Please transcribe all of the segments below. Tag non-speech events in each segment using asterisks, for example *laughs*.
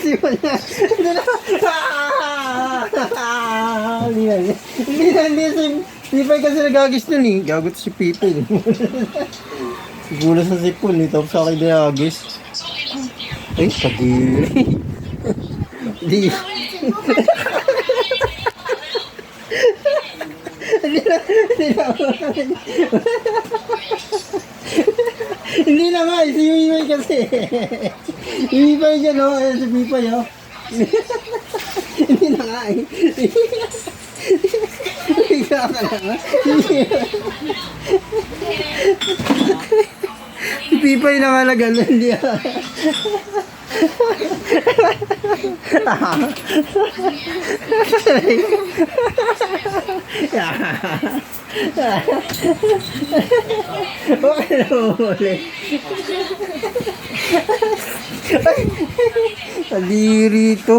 Sipa niya. Hindi na. Hindi na. Hindi na. Hindi si Pipay kasi nagagis nun eh. Gagot si Pipay. Siguro sa sipon eh. Tapos sa akin nagagis. Ay, kadiri. Hindi. Hindi na. Hindi na. Hindi na nga, eh, si Pipay kasi. Si Pipay dyan, oh. Ayan si Pipay, oh. Hindi na nga, eh. Higa ka na, ha? Si Pipay na nga nag-ano, hindi, ah. Okay na ulit. Kadiri to.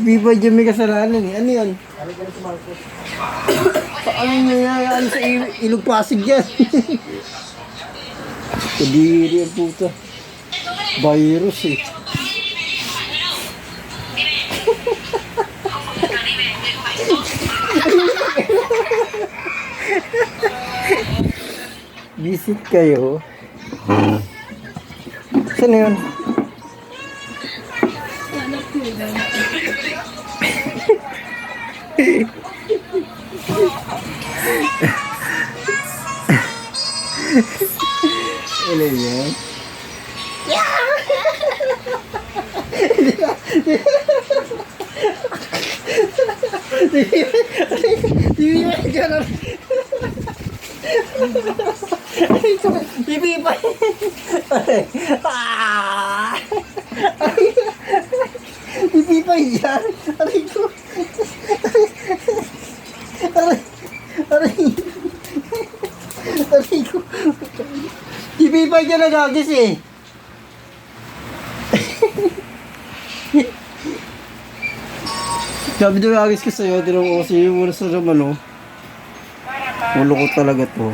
Di ba dyan may kasalanan eh? Ano yan? Paano niya yan sa il- ilog pasig yan? *laughs* Kadiri ang puta. Virus eh. *laughs* Visit kayo. Na yun? Ano yan? Hindi ba dyan? Bibi pa. Ah! Bibi pa yan. Aray ko. Aray. Aray. Aray ko. Bibi pa yan nagagis eh. Sabi doon agis ko sa'yo, tinong ko sa'yo muna sa naman oh. Ulo ko talaga to.